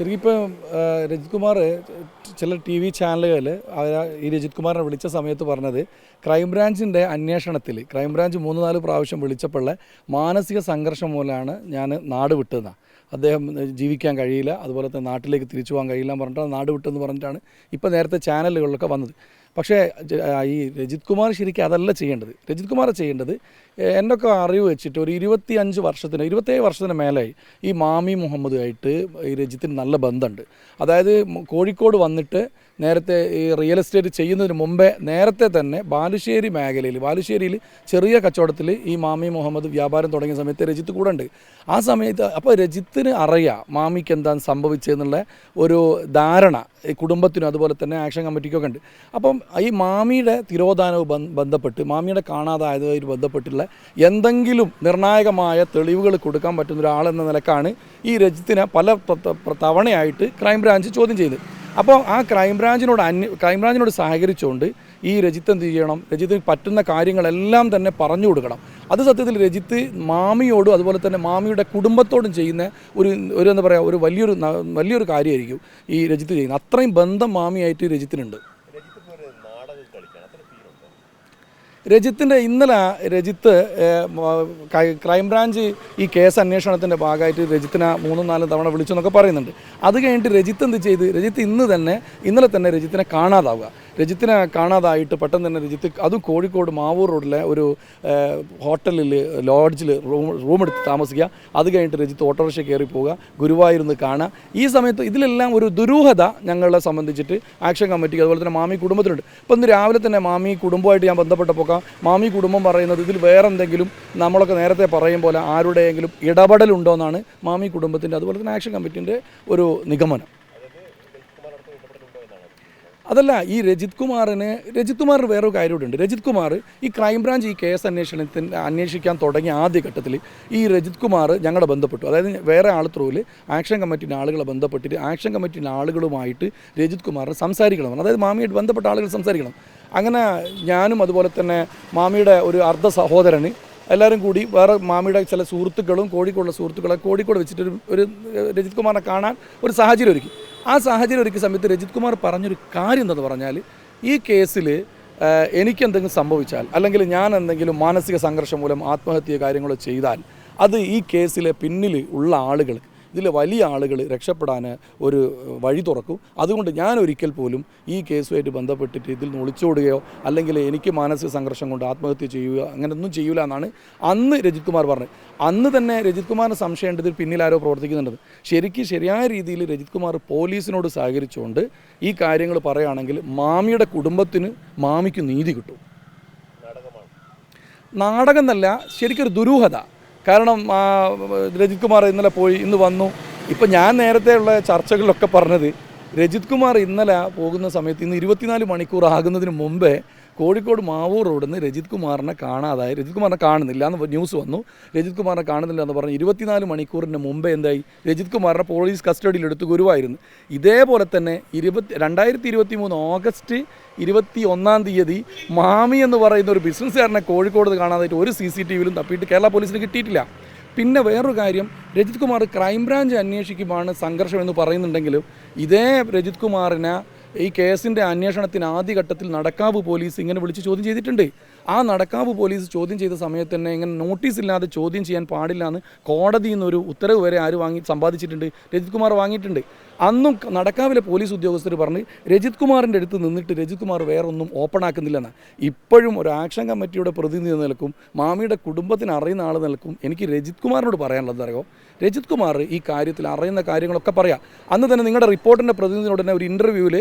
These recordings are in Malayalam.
ശരിക്കും രജിത് കുമാർ ചില ടി വി ചാനലുകളിൽ ഈ രജിത് കുമാറിനെ വിളിച്ച സമയത്ത് പറഞ്ഞത് ക്രൈംബ്രാഞ്ചിന്റെ അന്വേഷണത്തിൽ ക്രൈംബ്രാഞ്ച് മൂന്ന് നാല് പ്രാവശ്യം വിളിച്ചപ്പോഴുള്ള മാനസിക സംഘർഷം മൂലമാണ് ഞാൻ നാട് വിട്ടതെന്നാണ് അദ്ദേഹം ജീവിക്കാൻ കഴിയില്ല അതുപോലെ തന്നെ നാട്ടിലേക്ക് തിരിച്ചു പോകാൻ കഴിയില്ല എന്ന് പറഞ്ഞിട്ട് നാട് വിട്ടെന്ന് പറഞ്ഞിട്ടാണ് ഇപ്പോൾ നേരത്തെ ചാനലുകളിലൊക്കെ വന്നത്. പക്ഷേ ഈ രജിത് കുമാർ ശരിക്കും അതല്ല ചെയ്യേണ്ടത്. രജിത് കുമാർ ചെയ്യേണ്ടത് ഏഹ്, ഒക്കെ അറിവ് വെച്ചിട്ട് ഒരു ഇരുപത്തി അഞ്ച് വർഷത്തിന് ഇരുപത്തേഴ് വർഷത്തിന് മേലായി ഈ മാമി മുഹമ്മദുമായിട്ട് ഈ രജിത്തിന് നല്ല ബന്ധമുണ്ട്. അതായത് കോഴിക്കോട് വന്നിട്ട് നേരത്തെ ഈ റിയൽ എസ്റ്റേറ്റ് ചെയ്യുന്നതിന് മുമ്പേ നേരത്തെ തന്നെ ബാലുശ്ശേരി മേഖലയിൽ ബാലുശ്ശേരിയിൽ ചെറിയ കച്ചവടത്തിൽ ഈ മാമി മുഹമ്മദ് വ്യാപാരം തുടങ്ങിയ സമയത്ത് രജിത്ത് കൂടെ ഉണ്ട്. ആ സമയത്ത് അപ്പോൾ രജിത്തിന് അറിയാം മാമിക്ക് എന്താണ് സംഭവിച്ചതെന്നുള്ള ഒരു ധാരണ ഈ കുടുംബത്തിനും അതുപോലെ തന്നെ ആക്ഷൻ കമ്മിറ്റിക്കൊക്കെ ഉണ്ട്. അപ്പം ഈ മാമിയുടെ തിരോധാനവും ബന്ധ- ബന്ധപ്പെട്ട് മാമിയുടെ കാണാതായതുമായി ബന്ധപ്പെട്ടുള്ള എന്തെങ്കിലും നിർണായകമായ തെളിവുകൾ കൊടുക്കാൻ പറ്റുന്ന ഒരാളെന്ന നിലക്കാണ് ഈ രജിത്തിനെ പല തവണയായിട്ട് ക്രൈംബ്രാഞ്ച് ചോദ്യം ചെയ്തത്. അപ്പോൾ ആ ക്രൈംബ്രാഞ്ചിനോട് അന്യ ക്രൈംബ്രാഞ്ചിനോട് സഹകരിച്ചുകൊണ്ട് ഈ രജിത്ത് എന്ത് ചെയ്യണം? രജിത്തിന് പറ്റുന്ന കാര്യങ്ങളെല്ലാം തന്നെ പറഞ്ഞു കൊടുക്കണം. അത് സത്യത്തിൽ രജിത്ത് മാമിയോടും അതുപോലെ തന്നെ മാമിയുടെ കുടുംബത്തോടും ചെയ്യുന്ന ഒരു ഒരു എന്താ പറയുക ഒരു വലിയൊരു വലിയൊരു കാര്യമായിരിക്കും ഈ രജിത്ത് ചെയ്യുന്നത്. അത്രയും ബന്ധം മാമിയായിട്ട് രജിത്തിനുണ്ട്. രജിത്തിന്റെ ഇന്നലെ രജിത്ത് ക്രൈംബ്രാഞ്ച് ഈ കേസ് അന്വേഷണത്തിന്റെ ഭാഗമായിട്ട് രജിത്തിനെ മൂന്നും നാലും തവണ വിളിച്ചു എന്നൊക്കെ പറയുന്നുണ്ട്. അത് കഴിഞ്ഞിട്ട് രജിത്ത് എന്ത് ചെയ്ത് രജിത്ത് ഇന്ന് തന്നെ ഇന്നലെ തന്നെ രജിത്തിനെ കാണാതാവുക. രജിത്തിനെ കാണാതായിട്ട് പെട്ടെന്ന് തന്നെ രജിത്ത് അത് കോഴിക്കോട് മാവൂർ റോഡിലെ ഒരു ഹോട്ടലിൽ ലോഡ്ജിൽ റൂം റൂം എടുത്ത് താമസിക്കുക. അത് കഴിഞ്ഞിട്ട് രജിത്ത് ഓട്ടോറിക്ഷ കയറി പോവുക. ഗുരുവായൂരിന്ന് കാണുക. ഈ സമയത്ത് ഇതിലെല്ലാം ഒരു ദുരൂഹത ഞങ്ങളെ സംബന്ധിച്ചിട്ട് ആക്ഷൻ കമ്മിറ്റിക്ക് അതുപോലെ തന്നെ മാമി കുടുംബത്തിനുണ്ട്. ഇപ്പം ഇന്ന് രാവിലെ തന്നെ മാമി കുടുംബമായിട്ട് ഞാൻ ബന്ധപ്പെട്ടപ്പോൾ മാമി കുടുംബം പറയുന്നത് ഇതിൽ വേറെ എന്തെങ്കിലും നമ്മളൊക്കെ നേരത്തെ പറയും പോലെ ആരുടെയെങ്കിലും ഇടപെടലുണ്ടോ എന്നാണ് മാമി കുടുംബത്തിന്റെ അതുപോലെ തന്നെ ആക്ഷൻ കമ്മിറ്റിന്റെ ഒരു നിഗമനം. അതല്ല ഈ രജിത് കുമാറിന് രജിത് കുമാറിന് വേറൊരു കാര്യം കൂടെ ഉണ്ട് രജിത് കുമാർ ഈ ക്രൈംബ്രാഞ്ച് ഈ കേസ് അന്വേഷണത്തിന് അന്വേഷിക്കാൻ തുടങ്ങിയ ആദ്യ ഘട്ടത്തിൽ ഈ രജിത് കുമാർ ഞങ്ങളെ ബന്ധപ്പെട്ടു. അതായത് വേറെ ആൾ ത്രൂവിൽ ആക്ഷൻ കമ്മിറ്റിന്റെ ആളുകളെ ബന്ധപ്പെട്ടിട്ട് ആക്ഷൻ കമ്മിറ്റിന്റെ ആളുകളുമായിട്ട് രജിത് കുമാറിന് സംസാരിക്കണം. അതായത് മാമിയായിട്ട് ബന്ധപ്പെട്ട ആളുകൾ സംസാരിക്കണം. അങ്ങനെ ഞാനും അതുപോലെ തന്നെ മാമിയുടെ ഒരു അർദ്ധ സഹോദരന് എല്ലാവരും കൂടി വേറെ മാമിയുടെ ചില സുഹൃത്തുക്കളും കോഴിക്കോടുള്ള സുഹൃത്തുക്കളെ കോഴിക്കോട് വെച്ചിട്ട് ഒരു രജിത് കുമാറിനെ കാണാൻ ഒരു സാഹചര്യം ഒരുക്കി. ആ സാഹചര്യം ഒരുക്കിയ സമയത്ത് രജിത് കുമാർ പറഞ്ഞൊരു കാര്യം എന്തെന്ന് പറഞ്ഞാൽ ഈ കേസിൽ എനിക്കെന്തെങ്കിലും സംഭവിച്ചാൽ അല്ലെങ്കിൽ ഞാൻ എന്തെങ്കിലും മാനസിക സംഘർഷം മൂലം ആത്മഹത്യ കാര്യങ്ങളോ ചെയ്താൽ അത് ഈ കേസിലെ പിന്നിൽ ഉള്ള ആളുകൾ ഇതിൽ വലിയ ആളുകൾ രക്ഷപ്പെടാൻ ഒരു വഴി തുറക്കും. അതുകൊണ്ട് ഞാൻ ഒരിക്കൽ പോലും ഈ കേസുമായിട്ട് ബന്ധപ്പെട്ടിട്ട് ഇതിൽ നിന്ന് ഒളിച്ചോടുകയോ അല്ലെങ്കിൽ എനിക്ക് മാനസിക സംഘർഷം കൊണ്ട് ആത്മഹത്യ ചെയ്യുക അങ്ങനെയൊന്നും ചെയ്യൂല എന്നാണ് അന്ന് രജിത് കുമാർ പറഞ്ഞത്. അന്ന് തന്നെ രജിത് കുമാറിന് സംശയമുണ്ട് ഇതിൽ ആരോ പ്രവർത്തിക്കുന്നുണ്ടെന്ന് ശരിക്കും ശരിയായ രീതിയിൽ രജിത് കുമാർ പോലീസിനോട് സഹകരിച്ചുകൊണ്ട് ഈ കാര്യങ്ങൾ പറയുകയാണെങ്കിൽ മാമിയുടെ കുടുംബത്തിന് മാമിക്ക് നീതി കിട്ടും. നാടകം എന്നല്ല ശരിക്കൊരു ദുരൂഹത. കാരണം രജിത് കുമാർ ഇന്നലെ പോയി ഇന്ന് വന്നു. ഇപ്പം ഞാൻ നേരത്തെ ഉള്ള ചർച്ചകളിലൊക്കെ പറഞ്ഞത് രജിത് കുമാർ ഇന്നലെ പോകുന്ന സമയത്ത് ഇന്ന് ഇരുപത്തിനാല് മണിക്കൂർ ആകുന്നതിന് മുമ്പേ കോഴിക്കോട് മാവൂർ റോഡിൽ നിന്ന് രജിത് കുമാറിനെ കാണാതായി. രജിത് കുമാറിനെ കാണുന്നില്ല എന്ന് ന്യൂസ് വന്നു. രജിത് കുമാറിനെ കാണുന്നില്ല എന്ന് പറഞ്ഞ് ഇരുപത്തിനാല് മണിക്കൂറിന് മുമ്പേ എന്തായി? രജിത് കുമാറിനെ പോലീസ് കസ്റ്റഡിയിൽ എടുത്ത് ഗുരുവായിരുന്നു. ഇതേപോലെ തന്നെ ഇരുപത്തി രണ്ടായിരത്തി ഇരുപത്തി മൂന്ന് ഓഗസ്റ്റ് ഇരുപത്തി ഒന്നാം തീയതി മാമി എന്ന് പറയുന്ന ഒരു ബിസിനസ്സുകാരനെ കോഴിക്കോട് കാണാതായിട്ട് ഒരു സി സി ടി വിയിലും തപ്പിയിട്ട് കേരള പോലീസിന് കിട്ടിയിട്ടില്ല. പിന്നെ വേറൊരു കാര്യം രജിത് കുമാർ ക്രൈംബ്രാഞ്ച് അന്വേഷിക്കുമ്പോഴാണ് സംഘർഷം എന്ന് പറയുന്നുണ്ടെങ്കിലും ഇതേ രജിത് കുമാറിനെ ഈ കേസിന്റെ അന്വേഷണത്തിന് ആദ്യഘട്ടത്തിൽ നടക്കാവ് പോലീസ് ഇങ്ങനെ വിളിച്ച് ചോദ്യം ചെയ്തിട്ടുണ്ട്. ആ നടക്കാവ് പോലീസ് ചോദ്യം ചെയ്ത സമയത്ത് തന്നെ ഇങ്ങനെ നോട്ടീസ് ഇല്ലാതെ ചോദ്യം ചെയ്യാൻ പാടില്ല എന്ന് കോടതിയിൽ നിന്നൊരു ഉത്തരവ് വരെ ആര് വാങ്ങി സമ്പാദിച്ചിട്ടുണ്ട് രജിത് കുമാർ വാങ്ങിയിട്ടുണ്ട്. അന്നും നടക്കാവിലെ പോലീസ് ഉദ്യോഗസ്ഥർ പറഞ്ഞ് രജിത് കുമാറിന്റെ അടുത്ത് നിന്നിട്ട് രജിത് കുമാർ വേറെ ഒന്നും ഓപ്പൺ ആക്കുന്നില്ലെന്ന്. ഇപ്പോഴും ഒരു ആക്ഷൻ കമ്മിറ്റിയുടെ പ്രതിനിധി നിലക്കും മാമിയുടെ കുടുംബത്തിന് അറിയുന്ന ആൾ നിലക്കും എനിക്ക് രജിത് കുമാറിനോട് പറയാനുള്ളത് അറിയോ? രജിത് കുമാർ ഈ കാര്യത്തിൽ അറിയുന്ന കാര്യങ്ങളൊക്കെ പറയാം. അന്ന് തന്നെ നിങ്ങളുടെ റിപ്പോർട്ടിന്റെ പ്രതിനിധിയോട് തന്നെ ഒരു ഇന്റർവ്യൂവിൽ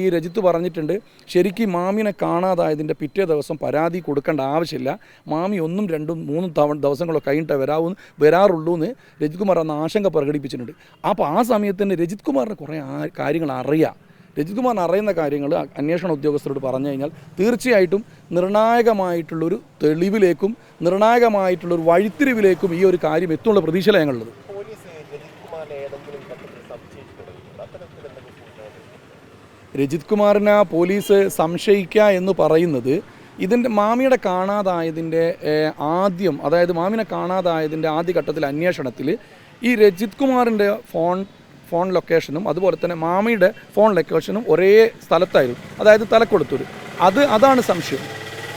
ഈ രജിത്ത് പറഞ്ഞിട്ടുണ്ട് ശരിക്കും മാമിനെ കാണാതായതിന്റെ പിറ്റേ ദിവസം പരാതി കൊടുക്കേണ്ട ആവശ്യമില്ല. മാമി ഒന്നും രണ്ടും മൂന്നും തവണ ദിവസങ്ങളോ കഴിഞ്ഞിട്ട് വരാവൂ വരാറുള്ളൂ എന്ന് രജിത് കുമാർ അന്ന് ആശങ്ക പ്രകടിപ്പിച്ചിട്ടുണ്ട്. അപ്പോൾ ആ സമയത്ത് തന്നെ രജിത് കുമാറിന് കുറേ കാര്യങ്ങൾ അറിയാം. രജിത് കുമാറിന് അറിയുന്ന കാര്യങ്ങൾ അന്വേഷണ ഉദ്യോഗസ്ഥരോട് പറഞ്ഞു കഴിഞ്ഞാൽ തീർച്ചയായിട്ടും നിർണായകമായിട്ടുള്ളൊരു തെളിവിലേക്കും നിർണായകമായിട്ടുള്ളൊരു വഴിത്തിരിവിലേക്കും ഈ ഒരു കാര്യം എത്തുള്ള പ്രതീക്ഷയിലാണ് ഞങ്ങളുള്ളത്. രജിത് കുമാറിനെ പോലീസ് സംശയിക്കുക എന്ന് പറയുന്നത് ഇതിന്റെ മാമിയുടെ കാണാതായതിന്റെ ആദ്യം അതായത് മാമിനെ കാണാതായതിന്റെ ആദ്യ ഘട്ടത്തിൽ അന്വേഷണത്തിൽ ഈ രജിത് കുമാറിന്റെ ഫോൺ ഫോൺ ലൊക്കേഷനും അതുപോലെ തന്നെ മാമിയുടെ ഫോൺ ലൊക്കേഷനും ഒരേ സ്ഥലത്തായിരുന്നു. അതായത് തലക്കൊടുത്തൂർ അത് അതാണ് സംശയം.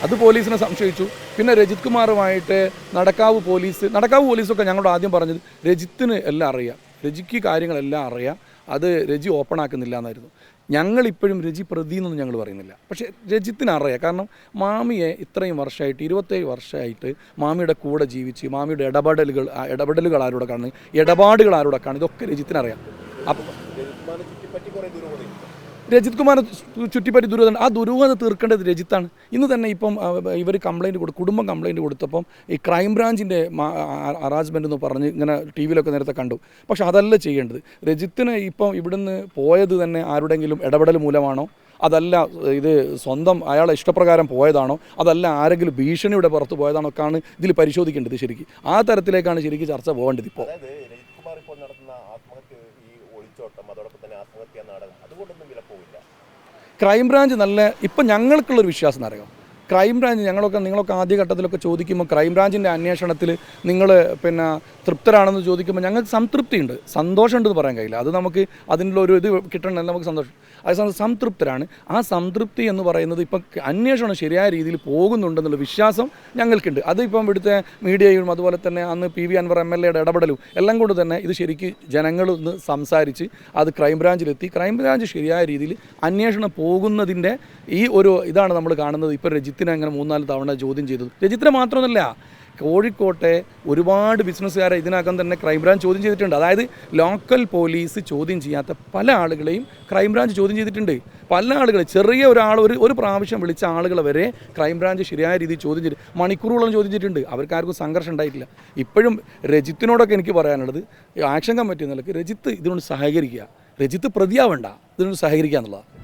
അത് പോലീസിനെ സംശയിച്ചു. പിന്നെ രജിത് കുമാറുമായിട്ട് നടക്കാവ് പോലീസ് നടക്കാവ് പോലീസൊക്കെ ഞങ്ങളോട് ആദ്യം പറഞ്ഞത് രജിത്തിന് എല്ലാം അറിയാം. രജിക്ക് കാര്യങ്ങളെല്ലാം അറിയാം. അത് രജി ഓപ്പൺ ആക്കുന്നില്ല എന്നായിരുന്നു. ഞങ്ങളിപ്പോഴും രജി പ്രതി എന്നൊന്നും ഞങ്ങൾ പറയുന്നില്ല. പക്ഷേ രജിത്തിന് അറിയാം. കാരണം മാമിയെ ഇത്രയും വർഷമായിട്ട് ഇരുപത്തേഴ് വർഷമായിട്ട് മാമിയുടെ കൂടെ ജീവിച്ച് മാമിയുടെ ഇടപെടലുകൾ ഇടപെടലുകൾ ആരോടെ കാണുന്നത്? ഇടപാടുകൾ ആരോടെ കാണുന്നത്? ഇതൊക്കെ രജിത്തിനറിയാം രജിത് കുമാർ ചുറ്റിപ്പറ്റി ദുരൂഹത ആ ദുരൂഹത തീർക്കേണ്ടത് രജിത്താണ്. ഇന്ന് തന്നെ ഇപ്പം ഇവർ കംപ്ലൈന്റ് കൊടു കുടുംബം കംപ്ലൈന്റ് കൊടുത്തപ്പം ഈ ക്രൈം ബ്രാഞ്ചിന്റെ അറാജ്മെന്റ് എന്ന് പറഞ്ഞ് ഇങ്ങനെ ടി വിയിലൊക്കെ നേരത്തെ കണ്ടു. പക്ഷെ അതല്ല ചെയ്യേണ്ടത്. രജിത്തിന് ഇപ്പം ഇവിടുന്ന് പോയത് തന്നെ ആരുടെങ്കിലും ഇടപെടൽ മൂലമാണോ? അതല്ല ഇത് സ്വന്തം അയാളെ ഇഷ്ടപ്രകാരം പോയതാണോ? അതല്ല ആരെങ്കിലും ഭീഷണിയുടെ പുറത്ത് പോയതാണോ? ഒക്കെയാണ് ഇതിൽ പരിശോധിക്കേണ്ടത് ശരിക്കും. ആ തരത്തിലേക്കാണ് ശരിക്കും ചർച്ച പോകേണ്ടത് ഇപ്പോൾ നടത്തുന്ന ആത്മഹത്യ ഈ ഒളിച്ചോട്ടം അതോടൊപ്പം തന്നെ ആത്മഹത്യാ നാടകം അതുകൊണ്ടൊന്നും വില പോവില്ല ക്രൈംബ്രാഞ്ച് നല്ല ഇപ്പം ഞങ്ങൾക്കുള്ളൊരു വിശ്വാസം എന്നറിയാം ക്രൈംബ്രാഞ്ച് ഞങ്ങളൊക്കെ നിങ്ങളൊക്കെ ആദ്യഘട്ടത്തിലൊക്കെ ചോദിക്കുമ്പോൾ ക്രൈംബ്രാഞ്ചിന്റെ അന്വേഷണത്തിൽ നിങ്ങൾ പിന്നെ തൃപ്തരാണെന്ന് ചോദിക്കുമ്പോൾ ഞങ്ങൾക്ക് സംതൃപ്തിയുണ്ട്. സന്തോഷമുണ്ടെന്ന് പറയാൻ കഴിയില്ല. അത് നമുക്ക് അതിനുള്ള ഒരു ഇത് കിട്ടണമെങ്കിൽ നമുക്ക് സന്തോഷം. അതേസമയം സംതൃപ്തരാണ്. ആ സംതൃപ്തി എന്ന് പറയുന്നത് ഇപ്പം അന്വേഷണം ശരിയായ രീതിയിൽ പോകുന്നുണ്ടെന്നുള്ള വിശ്വാസം ഞങ്ങൾക്കുണ്ട്. അത് ഇപ്പം ഇവിടുത്തെ മീഡിയയും അതുപോലെ തന്നെ അന്ന് P V Anvar M L എയുടെ ഇടപെടലും എല്ലാം കൊണ്ട് തന്നെ ഇത് ശരിക്കും ജനങ്ങൾ ഒന്ന് സംസാരിച്ച് അത് ക്രൈംബ്രാഞ്ചിലെത്തി ക്രൈംബ്രാഞ്ച് ശരിയായ രീതിയിൽ അന്വേഷണം പോകുന്നതിന്റെ ഈ ഒരു ഇതാണ് നമ്മൾ കാണുന്നത്. ഇപ്പോൾ രജിത്തിനെ അങ്ങനെ മൂന്നാൽ തവണ ചോദ്യം ചെയ്തത്. രജിത്തിനെ മാത്രമല്ല കോഴിക്കോട്ടെ ഒരുപാട് ബിസിനസ്സുകാരെ ഇതിനകം തന്നെ ക്രൈംബ്രാഞ്ച് ചോദ്യം ചെയ്തിട്ടുണ്ട്. അതായത് ലോക്കൽ പോലീസ് ചോദ്യം ചെയ്യാത്ത പല ആളുകളെയും ക്രൈംബ്രാഞ്ച് ചോദ്യം ചെയ്തിട്ടുണ്ട്. പല ആളുകൾ ചെറിയ ഒരാൾ ഒരു ഒരു പ്രാവശ്യം വിളിച്ച ആളുകളെ വരെ ക്രൈംബ്രാഞ്ച് ശരിയായ രീതിയിൽ ചോദ്യം ചെയ്ത് മണിക്കൂറുകളും ചോദ്യം ചെയ്തിട്ടുണ്ട്. അവർക്കാർക്കും സംഘർഷം ഉണ്ടായിട്ടില്ല. ഇപ്പോഴും രജിത്തിനോടൊക്കെ എനിക്ക് പറയാനുള്ളത് ആക്ഷൻ കമ്മിറ്റി നിലയ്ക്ക് രജിത്ത് ഇതിനോട് സഹകരിക്കുക. രജിത്ത് പ്രതിയാവണ്ട ഇതിനോട് സഹകരിക്കുക എന്നുള്ളതാണ്.